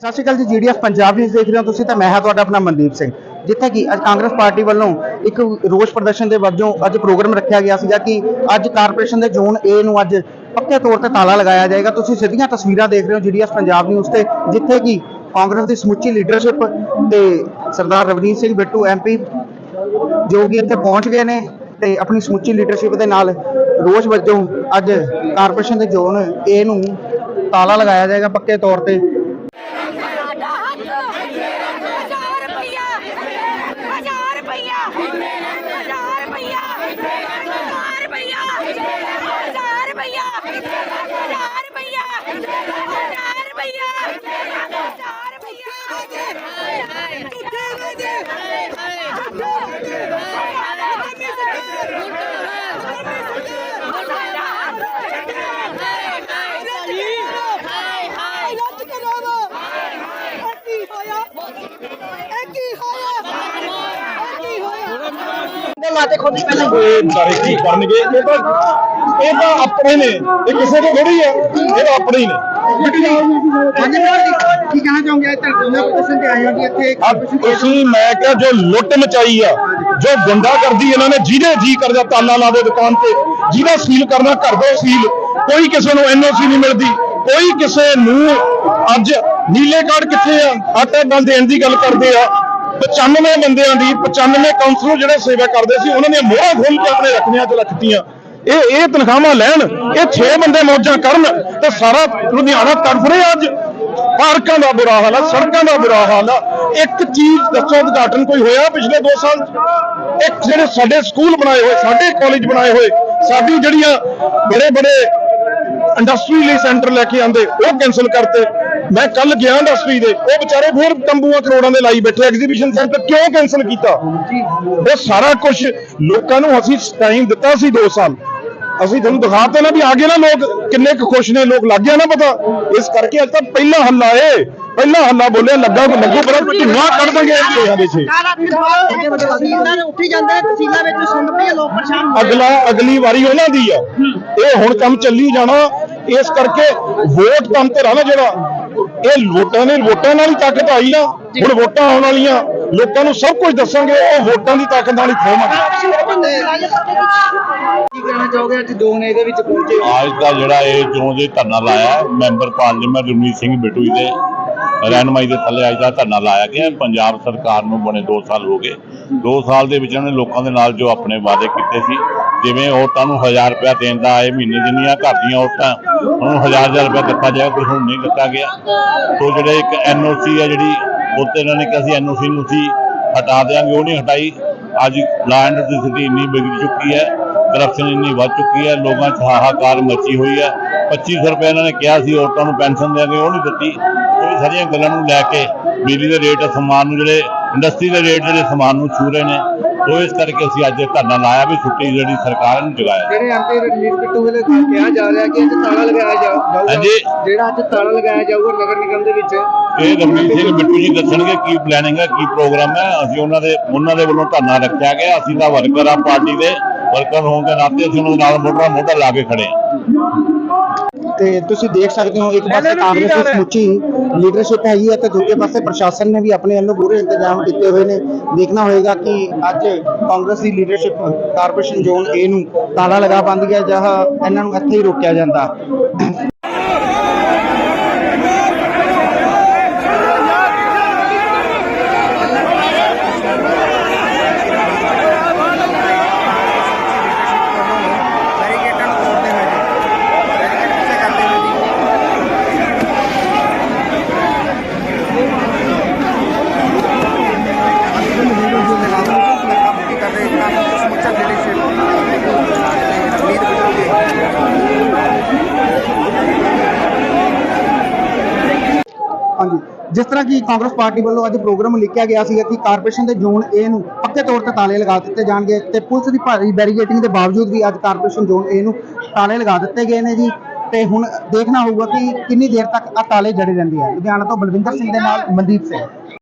ਸਤਿ ਸ਼੍ਰੀ ਅਕਾਲ ਜੀ ਜੀਡੀਐਫ ਪੰਜਾਬ ਨਿਊਜ਼ ਦੇਖ ਰਹੇ ਹੋ ਤੁਸੀਂ, ਤਾਂ ਮੈਂ ਹਾਂ ਤੁਹਾਡਾ ਆਪਣਾ ਮਨਦੀਪ ਸਿੰਘ। ਜਿੱਥੇ ਕਿ ਅੱਜ ਕਾਂਗਰਸ ਪਾਰਟੀ ਵੱਲੋਂ ਇੱਕ ਰੋਸ ਪ੍ਰਦਰਸ਼ਨ ਦੇ ਵਜੋਂ ਅੱਜ ਪ੍ਰੋਗਰਾਮ ਰੱਖਿਆ ਗਿਆ ਸੀਗਾ ਕਿ ਅੱਜ ਕਾਰਪੋਰੇਸ਼ਨ ਦੇ ਜ਼ੋਨ ਏ ਨੂੰ ਅੱਜ ਪੱਕੇ ਤੌਰ ਤੇ ਤਾਲਾ ਲਗਾਇਆ ਜਾਏਗਾ। ਤੁਸੀਂ ਸਿੱਧੀਆਂ ਤਸਵੀਰਾਂ ਦੇਖ ਰਹੇ ਹੋ ਜੀਡੀਐਫ ਪੰਜਾਬ ਨਿਊਜ਼ ਤੇ, ਜਿੱਥੇ ਕਿ ਕਾਂਗਰਸ ਦੀ ਸਮੁੱਚੀ ਲੀਡਰਸ਼ਿਪ ਤੇ ਸਰਦਾਰ ਰਵਨੀਤ ਸਿੰਘ ਬਿੱਟੂ ਐਮਪੀ ਜੋ ਕਿ ਇੱਥੇ ਪਹੁੰਚ ਗਏ ਨੇ ਤੇ ਆਪਣੀ ਸਮੁੱਚੀ ਲੀਡਰਸ਼ਿਪ ਦੇ ਨਾਲ ਰੋਸ ਵਜੋਂ ਅੱਜ ਕਾਰਪੋਰੇਸ਼ਨ ਦੇ ਜ਼ੋਨ ਏ ਨੂੰ ਤਾਲਾ ਲਗਾਇਆ ਜਾਏਗਾ ਪੱਕੇ ਤੌਰ ਤੇ। ਚਾਰ ਭਈਆ ਚਾਰ ਭਈਆ ਚਾਰ ਭਈਆ। ਹਾਏ ਹਾਏ ਝੂਠੇ ਰਾਜੇ ਹਾਏ ਹਾਏ ਝੂਠੇ ਰਾਜੇ ਲਾਤੇ ਖੁਦ ਪਹਿਲਾਂ ਇਹ ਸਾਰੇ ਕੀ ਕਰਨਗੇ? ਇਹ ਤਾਂ ਇਹ ਤਾਂ ਆਪਣੇ ਨੇ ਇਹ ਕਿਸੇ ਦੇ ਥੋੜੀ ਹੈ ਇਹ ਤਾਂ ਆਪਣੇ ਹੀ ਨੇ। ਕੀ ਕਹਿਣਾ ਚਾਹੋਗੇ ਅੱਜ ਧਰਨਾ ਪ੍ਰਦਰਸ਼ਨ ਤੇ ਆਏ ਹੋ ਜੀ ਇੱਥੇ ਆ ਤੁਸੀਂ ਮੈਂ ਕਿਹਾ ਜੋ ਲੁੱਟ ਮਚਾਈ ਆ ਜੋ ਗੁੰਡਾ ਕਰਦੀ ਇਹਨਾਂ ਨੇ ਜਿਹਦੇ ਜੀ ਕਰਦਾ ਤਾਲਾ ਲਾ ਦੇ ਦੁਕਾਨ ਤੇ ਜਿਹਦਾ ਸੀਲ ਕਰਨਾ ਕਰ ਦੋ ਸੀਲ ਕੋਈ ਕਿਸੇ ਨੂੰ ਐਨਓਸੀ ਨਹੀਂ ਮਿਲਦੀ ਕੋਈ ਕਿਸੇ ਨੂੰ ਅੱਜ ਨੀਲੇ ਕਾਰਡ ਕਿੱਥੇ ਆ? ਆਟਾ ਨਾਲ ਦੇਣ ਦੀ ਗੱਲ ਕਰਦੇ ਆ। 95 ਬੰਦਿਆਂ ਦੀ 95 ਕਾਉਂਸਲਰ ਜਿਹੜੇ ਸੇਵਾ ਕਰਦੇ ਸੀ ਉਹਨਾਂ ਦੀਆਂ ਮੋਹਰਾਂ ਖੋਲ ਕੇ ਆਪਣੇ ਰੱਖਣੀਆਂ ਚ ਰੱਖਤੀਆਂ। ਇਹ ਇਹ ਤਨਖਾਹਾਂ ਲੈਣ, ਇਹ 6 ਬੰਦੇ ਮੌਜਾਂ ਕਰਨ ਤੇ ਸਾਰਾ ਲੁਧਿਆਣਾ ਤੜਫ ਰਿਹਾ ਅੱਜ। ਪਾਰਕਾਂ ਦਾ ਬੁਰਾ ਹਾਲ ਆ, ਸੜਕਾਂ ਦਾ ਬੁਰਾ ਹਾਲ ਆ। ਇੱਕ ਚੀਜ਼ ਦੱਸੋ, ਉਦਘਾਟਨ ਕੋਈ ਹੋਇਆ ਪਿਛਲੇ 2 ਸਾਲ ਇੱਕ ਜਿਹੜੇ ਸਾਡੇ ਸਕੂਲ ਬਣਾਏ ਹੋਏ, ਸਾਡੇ ਕਾਲਜ ਬਣਾਏ ਹੋਏ ਸਾਡੀ ਜਿਹੜੀਆਂ ਬੜੇ ਬੜੇ ਇੰਡਸਟਰੀ ਲਈ ਸੈਂਟਰ ਲੈ ਕੇ ਆਂਦੇ ਉਹ ਕੈਨਸਲ ਕਰਤੇ। ਮੈਂ ਕੱਲ ਗਿਆ ਇੰਡਸਟਰੀ ਦੇ, ਉਹ ਵਿਚਾਰੇ ਫਿਰ ਤੰਬੂਆਂ ਕਰੋੜਾਂ ਦੇ ਲਾਈ ਬੈਠੇ ਐਗਜ਼ੀਬਿਸ਼ਨ ਸੈਂਟਰ ਕਿਉਂ ਕੈਨਸਲ ਕੀਤਾ? ਇਹ ਸਾਰਾ ਕੁਝ ਲੋਕਾਂ ਨੂੰ ਅਸੀਂ ਟਾਈਮ ਦਿੱਤਾ ਸੀ 2 ਸਾਲ। ਅਸੀਂ ਤੁਹਾਨੂੰ ਦਿਖਾਤੇ ਨਾ ਵੀ ਆਗੇ ਨਾ ਲੋਕ, ਕਿੰਨੇ ਕੁ ਖੁਸ਼ ਨੇ, ਲੋਕ ਲੱਗ ਗਿਆ ਨਾ ਪਤਾ। ਇਸ ਕਰਕੇ ਅੱਜ ਤਾਂ ਪਹਿਲਾ ਹੱਲਾ ਏ। ਪਹਿਲਾ ਹੱਲਾ ਬੋਲਿਆ, ਲੱਗਾ ਕੋ ਲੱਗੂ ਪਰ ਢਿੰਗਾ ਕੱਢ ਦਾਂਗੇ ਲੋਕਾਂ ਦੇ ਛੇ ਉੱਠੀ ਜਾਂਦੇ ਤਹਿਸੀਲਾਂ ਵਿੱਚ ਸੁਣ ਪਈ ਲੋਕ ਪਰੇਸ਼ਾਨ ਹੋ ਅਗਲਾ, ਅਗਲੀ ਵਾਰੀ ਉਹਨਾਂ ਦੀ ਆ। ਇਹ ਹੁਣ ਕੰਮ ਚੱਲੀ ਜਾਣਾ। ਇਸ ਕਰਕੇ ਵੋਟ ਕੰਮ ਤੇ ਰਹਿਣਾ ਜਿਹੜਾ। ਇਹ ਵੋਟਾਂ ਨੇ ਵੋਟਾਂ ਨਾਲ ਹੀ ਤਾਕਤ ਆਈ ਆ ਹੁਣ ਵੋਟਾਂ ਆਉਣ ਵਾਲੀਆਂ। ਲੋਕਾਂ ਨੂੰ ਸਭ ਕੁਝ ਦੱਸਾਂਗੇ ਉਹ ਵੋਟਾਂ ਦੀ ਤਾਕਤ ਨਾਲ ਹੀ ਖੋਵਾਂਗੇ ਕੀ ਕਹਿਣਾ ਚਾਹੋਗੇ ਅੱਜ ਦੇ ਵਿੱਚ ਪਹੁੰਚੇ? ਅੱਜ ਦਾ ਜਿਹੜਾ ਇਹ ਚੋਣ ਦੇ ਧਰਨਾ ਲਾਇਆ ਹੈ, ਮੈਂਬਰ ਪਾਰਲੀਮੈਂਟ ਰਮਨੀਤ ਸਿੰਘ ਬਿੱਟੂ ਜੀ ਦੇ ਰਹਿਨਮਾਈ ਦੇ ਥੱਲੇ ਅੱਜ ਦਾ ਧਰਨਾ ਲਾਇਆ ਗਿਆ। ਪੰਜਾਬ ਸਰਕਾਰ ਨੂੰ ਬਣੇ 2 ਸਾਲ ਹੋ ਗਏ 2 ਸਾਲ ਦੇ ਵਿੱਚ ਉਹਨੇ ਲੋਕਾਂ ਦੇ ਨਾਲ ਜੋ ਆਪਣੇ ਵਾਅਦੇ ਕੀਤੇ ਸੀ ਜਿਵੇਂ ਔਰਤਾਂ ਨੂੰ 1000 ਰੁਪਇਆ ਦੇਣ ਦਾ ਇਹ ਮਹੀਨੇ ਜਿੰਨੀਆਂ ਘਰ ਦੀਆਂ ਔਰਤਾਂ ਉਹਨੂੰ 1000 1000 ਰੁਪਇਆ ਦਿੱਤਾ ਜਾਏਗਾ ਕੁਝ ਹੁਣ ਨਹੀਂ ਦਿੱਤਾ ਗਿਆ ਸੋ ਜਿਹੜੇ ਇੱਕ ਐਨਓਸੀ ਆ ਜਿਹੜੀ ਉੱਤੇ ਇਹਨਾਂ ਨੇ ਕਿਹਾ ਸੀ, ਐਨਓਸੀ ਨੂੰ ਸੀ ਹਟਾ ਦੇਾਂਗੇ ਉਹ ਨਹੀਂ ਹਟਾਈ। ਅੱਜ ਲੈਂਡ ਦੀ ਸਥਿਤੀ ਇੰਨੀ ਵਿਗੜ ਚੁੱਕੀ ਹੈ ਕਰਪਸ਼ਨ ਇੰਨੀ ਵੱਧ ਚੁੱਕੀ ਹੈ, ਲੋਕਾਂ 'ਚ ਹਾਹਾਕਾਰ ਮਚੀ ਹੋਈ ਹੈ। 2500 ਰੁਪਏ ਇਹਨਾਂ ਨੇ ਕਿਹਾ ਸੀ, ਔਰਤਾਂ ਨੂੰ ਪੈਨਸ਼ਨ ਦੇਾਂਗੇ ਉਹ ਨਹੀਂ ਦਿੱਤੀ। ਇਹ ਸਾਰੀਆਂ ਗੱਲਾਂ ਨੂੰ ਲੈ ਕੇ ਬਿਜਲੀ ਦੇ ਰੇਟ, ਸਮਾਨ ਨੂੰ ਜਿਹੜੇ ਇੰਡਸਟਰੀ ਦੇ ਰੇਟ ਜਿਹੜੇ ਸਮਾਨ ਨੂੰ ਛੂ ਰਹੇ ਨੇ ਸੋ ਇਸ ਕਰਕੇ ਅਸੀਂ ਅੱਜ ਧਰਨਾ ਲਾਇਆ ਵੀ ਛੁੱਟੀ ਜਿਹੜੀ ਸਰਕਾਰ ਨੂੰ ਜਗਾਇਆ। ਜਿਹੜੇ ਐਮਪੀ ਰਣਜੀਤ ਬਿੱਟੂ ਵੱਲੋਂ ਕਿਹਾ ਜਾ ਰਿਹਾ ਕਿ ਅੱਜ ਤਾਲਾ ਲਗਾਇਆ ਜਾ- ਜਾਊਗਾ। ਹਾਂਜੀ। ਜਿਹੜਾ ਅੱਜ ਤਾਲਾ ਲਗਾਇਆ ਜਾਊਗਾ ਨਗਰ ਨਿਗਮ ਦੇ ਵਿੱਚ। ਇਹ ਰਮਨੀਤ ਸਿੰਘ ਬਿੱਟੂ ਜੀ ਦੱਸਣਗੇ ਕੀ ਪਲੈਨਿੰਗ ਹੈ ਕੀ ਪ੍ਰੋਗਰਾਮ ਹੈ ਅਸੀਂ ਉਹਨਾਂ ਦੇ ਉਹਨਾਂ ਦੇ ਵੱਲੋਂ ਧਰਨਾ ਰੱਖਿਆ ਗਿਆ। ਅਸੀਂ ਤਾਂ ਵਰਕਰ ਆ ਪਾਰਟੀ ਦੇ। ਵਰਕਰ ਹੋਣ ਦੇ ਨਾਤੇ ਅਸੀਂ ਉਹਨਾਂ ਨਾਲ ਮੋਢਾ ਮੋਢਾ ਲਾ ਕੇ ਖੜੇ ਤੇ ਤੁਸੀਂ ਦੇਖ ਸਕਦੇ ਹੋ ਇੱਕ ਪਾਸੇ ਕਾਂਗਰਸ ਦੀ ਸਮੁੱਚੀ ਲੀਡਰਸ਼ਿਪ ਹੈਗੀ ਹੈ ਤੇ ਦੂਜੇ ਪਾਸੇ ਪ੍ਰਸ਼ਾਸਨ ਨੇ ਵੀ ਆਪਣੇ ਵੱਲੋਂ ਪੂਰੇ ਇੰਤਜ਼ਾਮ ਕੀਤੇ ਹੋਏ ਨੇ। ਦੇਖਣਾ ਹੋਏਗਾ ਕਿ ਅੱਜ ਕਾਂਗਰਸ ਦੀ ਲੀਡਰਸ਼ਿਪ ਕਾਰਪੋਰੇਸ਼ਨ ਜ਼ੋਨ ਏ ਨੂੰ ਤਾਲਾ ਲਗਾ ਪਾਉਂਦੀ ਹੈ ਜਾਂ ਇਹਨਾਂ ਨੂੰ ਇੱਥੇ ਹੀ ਰੋਕਿਆ ਜਾਂਦਾ। ਹਾਂਜੀ। ਜਿਸ ਤਰ੍ਹਾਂ ਕਿ ਕਾਂਗਰਸ ਪਾਰਟੀ ਵੱਲੋਂ ਅੱਜ ਪ੍ਰੋਗਰਾਮ ਲਿਖਿਆ ਗਿਆ ਸੀਗਾ ਕਿ ਕਾਰਪੋਰੇਸ਼ਨ ਦੇ ਜ਼ੋਨ ਏ ਨੂੰ ਪੱਕੇ ਤੌਰ ਤੇ ਤਾਲੇ ਲਗਾ ਦਿੱਤੇ ਜਾਣਗੇ ਤੇ ਪੁਲਿਸ ਦੀ ਭਾਰੀ ਬੈਰੀਗੇਟਿੰਗ ਦੇ ਬਾਵਜੂਦ ਵੀ ਅੱਜ ਕਾਰਪੋਰੇਸ਼ਨ ਜ਼ੋਨ ਏ ਨੂੰ ਤਾਲੇ ਲਗਾ ਦਿੱਤੇ ਗਏ ਨੇ ਜੀ। ਤੇ ਹੁਣ ਦੇਖਣਾ ਹੋਊਗਾ ਕਿ ਕਿੰਨੀ ਦੇਰ ਤੱਕ ਆ ਤਾਲੇ ਜੜੇ ਰਹਿੰਦੇ ਆ। ਲੁਧਿਆਣਾ ਤੋਂ ਬਲਵਿੰਦਰ ਸਿੰਘ ਦੇ ਨਾਲ ਮਨਦੀਪ ਸਿੰਘ।